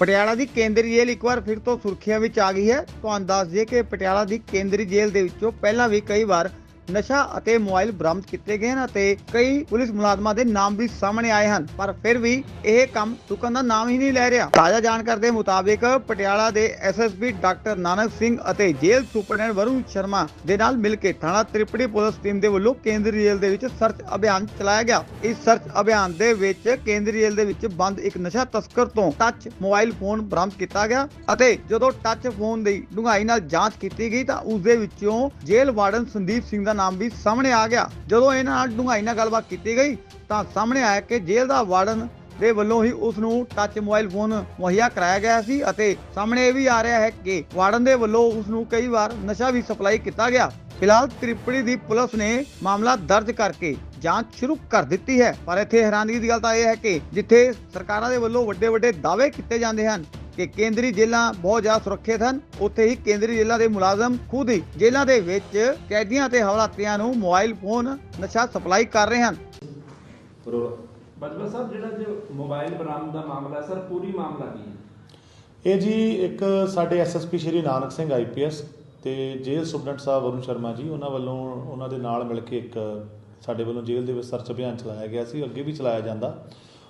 ਪਟਿਆਲਾ ਦੀ ਕੇਂਦਰੀ ਜੇਲ੍ਹ ਇੱਕ ਵਾਰ ਫਿਰ ਤੋਂ ਸੁਰਖੀਆਂ ਵਿੱਚ ਆ ਗਈ ਹੈ। ਤੁਹਾਨੂੰ ਦੱਸ ਦਈਏ ਕਿ ਪਟਿਆਲਾ ਦੀ ਕੇਂਦਰੀ ਜੇਲ੍ਹ ਦੇ ਵਿੱਚੋਂ ਪਹਿਲਾਂ ਵੀ ਕਈ ਵਾਰ ਨਸ਼ਾ ਅਤੇ ਮੋਬਾਈਲ ਬਰਾਮਦ ਕੀਤੇ ਗਏ ਹਨ ਅਤੇ ਕਈ ਪੁਲਿਸ ਮੁਲਾਜ਼ਮਾਂ ਦੇ ਨਾਮ ਵੀ ਸਾਹਮਣੇ ਆਏ ਹਨ, ਪਰ ਫਿਰ ਵੀ ਇਹ ਕੰਮ ਰੁਕਣ ਦਾ ਨਾਮ ਹੀ ਨਹੀਂ ਲੈ ਰਿਹਾ। ਤਾਜ਼ਾ ਜਾਣਕਾਰੀ ਦੇ ਮੁਤਾਬਿਕ ਪਟਿਆਲਾ ਦੇ ਐਸਐਸਪੀ ਡਾਕਟਰ ਨਾਨਕ ਸਿੰਘ ਅਤੇ ਜੇਲ੍ਹ ਸੁਪਰਡੈਂਟ ਵਰੁਣ ਸ਼ਰਮਾ ਦੇ ਨਾਲ ਮਿਲ ਕੇ ਥਾਣਾ ਤ੍ਰਿਪੜੀ ਪੁਲਿਸ ਟੀਮ ਦੇ ਵੱਲੋਂ ਕੇਂਦਰੀ ਜੇਲ੍ਹ ਦੇ ਵਿੱਚ ਸਰਚ ਅਭਿਆਨ ਚਲਾਇਆ ਗਿਆ। ਇਸ ਸਰਚ ਅਭਿਆਨ ਦੇ ਵਿੱਚ ਕੇਂਦਰੀ ਜੇਲ੍ਹ ਦੇ ਵਿੱਚ ਬੰਦ ਇੱਕ ਨਸ਼ਾ ਤਸਕਰ ਤੋਂ ਟੱਚ ਮੋਬਾਈਲ ਫੋਨ ਬਰਾਮਦ ਕੀਤਾ ਗਿਆ ਅਤੇ ਜਦੋਂ ਟੱਚ ਫੋਨ ਦੀ ਡੂੰਘਾਈ ਨਾਲ ਜਾਂਚ ਕੀਤੀ ਗਈ ਤਾਂ ਉਸ ਦੇ ਵਿੱਚੋਂ ਜੇਲ੍ਹ ਵਾਰਡਨ ਸੰਦੀਪ ਸਿੰਘ ਦਾ ਨਾਮ ਵੀ ਸਾਹਮਣੇ ਆ ਗਿਆ। ਜਦੋਂ ਇਹਨਾਂ ਨਾਲ ਡੂੰਘਾਈ ਨਾਲ ਗੱਲਬਾਤ ਕੀਤੀ ਗਈ, ਤਾਂ ਸਾਹਮਣੇ ਆਇਆ ਕਿ ਜੇਲ੍ਹ ਦਾ ਵਾਰਡਨ ਦੇ ਵੱਲੋਂ ਹੀ ਉਸ ਨੂੰ ਟੱਚ ਮੋਬਾਈਲ ਫੋਨ ਮੁਹੱਈਆ ਕਰਾਇਆ ਗਿਆ ਸੀ ਅਤੇ ਸਾਹਮਣੇ ਇਹ ਵੀ ਆ ਰਿਹਾ ਹੈ ਕਿ ਵਾਰਡਨ ਦੇ ਵੱਲੋਂ ਉਸ ਨੂੰ ਕਈ ਵਾਰ ਨਸ਼ਾ ਵੀ ਸਪਲਾਈ ਕੀਤਾ ਗਿਆ। ਫਿਲਹਾਲ ਤ੍ਰਿਪੜੀ ਦੀ ਪੁਲਿਸ ਨੇ ਮਾਮਲਾ ਦਰਜ ਕਰਕੇ ਜਾਂਚ ਸ਼ੁਰੂ ਕਰ ਦਿੱਤੀ ਹੈ। ਪਰ ਇੱਥੇ ਹੈਰਾਨਗੀ ਦੀ ਗੱਲ ਤਾਂ ਇਹ ਹੈ ਕਿ ਜਿੱਥੇ ਸਰਕਾਰਾਂ ਦੇ ਵੱਲੋਂ ਵੱਡੇ ਵੱਡੇ ਦਾਅਵੇ ਕੀਤੇ ਜਾਂਦੇ ਹਨ ਕਿ ਕੇਂਦਰੀ ਜੇਲ੍ਹਾਂ ਬਹੁਤ ਜ਼ਿਆਦਾ ਸੁਰੱਖਿਅਤ ਹਨ। ਉੱਥੇ ਹੀ ਕੇਂਦਰੀ ਜੇਲ੍ਹਾਂ ਦੇ ਮੁਲਾਜ਼ਮ ਖੁਦ ਹੀ ਜੇਲ੍ਹਾਂ ਦੇ ਵਿੱਚ ਕੈਦੀਆਂ ਤੇ ਹਵਾਲਾਤੀਆਂ ਨੂੰ ਮੋਬਾਈਲ ਫੋਨ ਨਸ਼ਾ ਸਪਲਾਈ ਕਰ ਰਹੇ ਹਨ। ਬਜਵਾ ਸਾਹਿਬ ਜਿਹੜਾ ਜੋ ਮੋਬਾਈਲ ਬਰਾਮਦ ਦਾ ਮਾਮਲਾ ਹੈ ਸਰ ਪੂਰੀ ਮਾਮਲਾ ਕੀ ਹੈ? ਇਹ ਜੀ ਇੱਕ ਸਾਡੇ ਐਸਐਸਪੀ ਸ਼੍ਰੀ ਨਾਨਕ ਸਿੰਘ ਆਈਪੀਐਸ ਤੇ ਜੇਲ੍ਹ ਸੁਪਰਡੈਂਟ ਸਾਹਿਬ ਵਰੁਣ ਸ਼ਰਮਾ ਜੀ ਉਹਨਾਂ ਵੱਲੋਂ ਉਹਨਾਂ ਦੇ ਨਾਲ ਮਿਲ ਕੇ ਇੱਕ ਸਾਡੇ ਵੱਲੋਂ ਜੇਲ੍ਹ ਦੇ ਵਿੱਚ ਸਰਚ ਅਭਿਆਨ ਚਲਾਇਆ ਗਿਆ ਸੀ ਅੱਗੇ ਵੀ ਚਲਾਇਆ ਜਾਂਦਾ।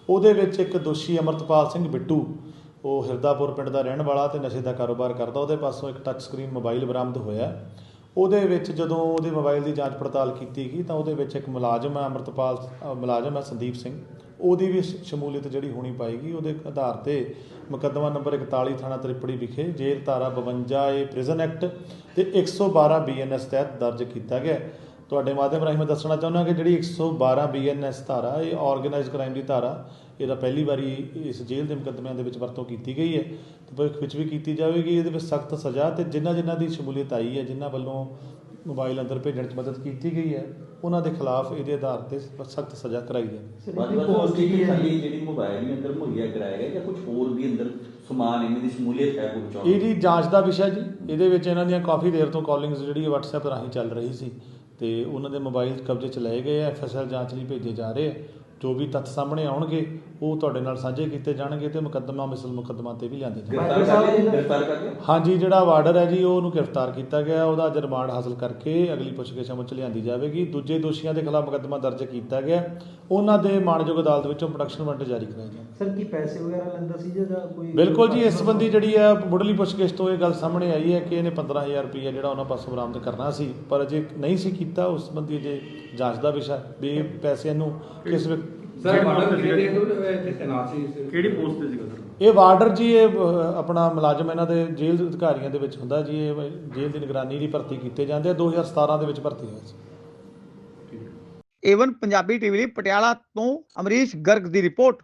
ਉਹਦੇ ਵਿੱਚ ਇੱਕ ਦੋਸ਼ੀ ਅਮਰਤਪਾਲ ਸਿੰਘ ਬਿੱਟੂ ਉਹ ਹਿਰਦਾਪੁਰ ਪਿੰਡ ਦਾ ਰਹਿਣ ਵਾਲਾ ਤੇ ਨਸ਼ੇ ਦਾ ਕਾਰੋਬਾਰ ਕਰਦਾ, ਉਹਦੇ ਪਾਸੋਂ ਇੱਕ ਟੱਚ ਸਕਰੀਨ ਮੋਬਾਈਲ ਬਰਾਮਦ ਹੋਇਆ। ਉਹਦੇ ਵਿੱਚ ਜਦੋਂ ਉਹਦੇ ਮੋਬਾਈਲ ਦੀ ਜਾਂਚ ਪੜਤਾਲ ਕੀਤੀ ਗਈ ਤਾਂ ਉਹਦੇ ਵਿੱਚ ਇੱਕ ਮੁਲਾਜ਼ਮ ਹੈ, ਅਮਰਤਪਾਲ ਮੁਲਾਜ਼ਮ ਹੈ ਸੰਦੀਪ ਸਿੰਘ। ਉਹਦੀ ਵੀ ਸ਼ਮੂਲੀਅਤ ਜਿਹੜੀ ਹੋਣੀ ਪਾਏਗੀ, ਉਹਦੇ ਆਧਾਰ ਤੇ ਮੁਕੱਦਮਾ ਨੰਬਰ 41 ਥਾਣਾ ਤ੍ਰਿਪੜੀ ਵਿਖੇ ਜੇਲ੍ਹ ਧਾਰਾ 52 ਏ ਪ੍ਰਿਜ਼ਨ ਐਕਟ ਤੇ 112 ਬੀਐਨਐਸ ਤਹਿਤ ਦਰਜ ਕੀਤਾ ਗਿਆ ਤੁਹਾਡੇ ਮਾਧਿਅਮ ਰਾਹੀਂ ਮੈਂ ਦੱਸਣਾ ਚਾਹੁੰਦਾ ਕਿ ਜਿਹੜੀ 112 ਬੀਐਨਐਸ ਧਾਰਾ, ਇਹ ਆਰਗੇਨਾਈਜ਼ਡ ਕ੍ਰਾਈਮ ਦੀ ਧਾਰਾ ਇਹਦਾ ਪਹਿਲੀ ਵਾਰੀ ਇਸ ਜੇਲ੍ਹ ਦੇ ਮੁਕੱਦਮਿਆਂ ਦੇ ਵਿੱਚ ਵਰਤੋਂ ਕੀਤੀ ਗਈ ਹੈ ਤੇ ਭਵਿੱਖ ਵਿੱਚ ਵੀ ਕੀਤੀ ਜਾਵੇਗੀ। ਇਹਦੇ ਵਿੱਚ ਸਖਤ ਸਜ਼ਾ ਤੇ ਜਿਨ੍ਹਾਂ ਜਿਨ੍ਹਾਂ ਦੀ ਸ਼ਮੂਲੀਅਤ ਆਈ ਹੈ ਜਿਨ੍ਹਾਂ ਵੱਲੋਂ ਮੋਬਾਈਲ ਅੰਦਰ ਭੇਜਣ 'ਚ ਮਦਦ ਕੀਤੀ ਗਈ ਹੈ ਉਹਨਾਂ ਦੇ ਖਿਲਾਫ ਇਹਦੇ ਆਧਾਰ ਤੇ ਸਖਤ ਸਜ਼ਾ ਕਰਾਈ ਜਾਵੇ ਕੀ ਖਾਲੀ ਜਿਹੜੀ ਮੋਬਾਈਲ ਵੀ ਅੰਦਰ ਮੁਹੱਈਆ ਕਰਾਇਆ ਗਿਆ ਜਾਂ ਕੁਝ ਹੋਰ ਵੀ ਅੰਦਰ ਸਮਾਨ ਇਹਨਾਂ ਦੀ ਸ਼ਮੂਲੀਅਤ ਹੈ ਪਹੁੰਚਾਉਣ ਇਹ ਜੀ ਜਾਂਚ ਦਾ ਵਿਸ਼ਾ ਜੀ। ਇਹਦੇ ਵਿੱਚ ਇਹਨਾਂ ਦੀਆਂ ਕਾਫੀ ਦੇਰ ਤੋਂ ਕਾਲਿੰਗਸ ਜਿਹੜੀ WhatsApp ਰਾਹੀਂ ਚੱਲ ਰਹੀ ਸੀ ਤੇ ਉਹਨਾਂ ਦੇ ਮੋਬਾਈਲ ਕਬਜ਼ੇ 'ਚ ਲਏ ਗਏ ਆ ਐਫਐਸਐਲ ਜਾਂਚ ਲਈ ਭੇਜੇ ਜਾ ਰਹੇ ਜੋ ਵੀ ਤੱਥ ਸਾਹਮਣੇ ਆਉਣਗੇ ਉਹ ਤੁਹਾਡੇ ਨਾਲ ਸਾਂਝੇ ਕੀਤੇ ਜਾਣਗੇ ਤੇ ਮੁਕੱਦਮਾ ਮਿਸਲ ਮੁਕੱਦਮਾ ਤੇ ਵੀ ਲਿਆਂਦੇ ਜਾਣਗੇ। ਹਾਂਜੀ ਜਿਹੜਾ ਵਾਰਡਰ ਹੈ ਜੀ ਉਹ ਉਹਨੂੰ ਗ੍ਰਿਫਤਾਰ ਕੀਤਾ ਗਿਆ ਉਹਦਾ ਅੱਜ ਰਿਮਾਂਡ ਹਾਸਲ ਕਰਕੇ ਅਗਲੀ ਪੁੱਛਗਿੱਛ ਅਮਲ ਚ ਲਿਆਂਦੀ ਜਾਵੇਗੀ। ਦੂਜੇ ਦੋਸ਼ੀਆਂ ਦੇ ਖਿਲਾਫ ਮੁਕੱਦਮਾ ਦਰਜ ਕੀਤਾ ਗਿਆ। ਉਹਨਾਂ ਦੇ ਮਾਣਯੋਗ ਅਦਾਲਤ ਵਿੱਚੋਂ ਪ੍ਰੋਡਕਸ਼ਨ ਵਾਰੰਟ ਜਾਰੀ ਕਰਾਇਆ ਜਾਵੇ ਸਰ ਕੀ ਪੈਸੇ ਵਗੈਰਾ ਲੈਂਦਾ ਸੀ ਜਾਂ ਕੋਈ ਬਿਲਕੁਲ ਜੀ ਇਸ ਸੰਬੰਧੀ ਜਿਹੜੀ ਹੈ ਮੁੱਢਲੀ ਪੁੱਛਗਿੱਛ ਤੋਂ ਇਹ ਗੱਲ ਸਾਹਮਣੇ ਆਈ ਹੈ ਕਿ ਇਹਨੇ 15000 ਰੁਪਏ ਜਿਹੜਾ ਉਹਨਾਂ ਪਾਸੋਂ ਬਰਾਮਦ ਕਰਨਾ ਸੀ ਪਰ ਅਜੇ ਨਹੀਂ ਸੀ ਕੀਤਾ ਉਸ ਸੰਬੰਧੀ ਅਜੇ ਜਾਂਚ ਦਾ ਵਿਸ਼ਾ ਵੀ ਪੈਸਿਆਂ ਨੂੰ ਕਿਸ ਵਿਅਕ- ਸਰ ਮਾਡਲ ਕਿਹੜੇ ਇੱਥੇ ਤੈਨਾਤ ਸੀ ਕਿਹੜੀ ਪੋਸਟ ਤੇ ਸੀਗਾ ਸਰ ਇਹ ਵਾਰਡਰ ਜੀ ਇਹ ਅਹ, ਆਪਣਾ ਮੁਲਾਜ਼ਮ ਇਹਨਾਂ ਦੇ ਜੇਲ੍ਹ ਦੇ ਅਧਿਕਾਰੀਆਂ ਦੇ ਵਿੱਚ ਹੁੰਦਾ ਜੀ ਇਹ ਜੇਲ੍ਹ ਦੀ ਨਿਗਰਾਨੀ ਲਈ ਭਰਤੀ ਕੀਤੇ ਜਾਂਦੇ ਆ 2017 ਦੇ ਵਿੱਚ ਭਰਤੀ ਹੋਇਆ ਸੀ। ਏਵਨ ਪੰਜਾਬੀ ਟੀਵੀ ਲਈ ਪਟਿਆਲਾ ਤੋਂ ਅਮਰੀਸ਼ ਗਰਗ ਦੀ ਰਿਪੋਰਟ।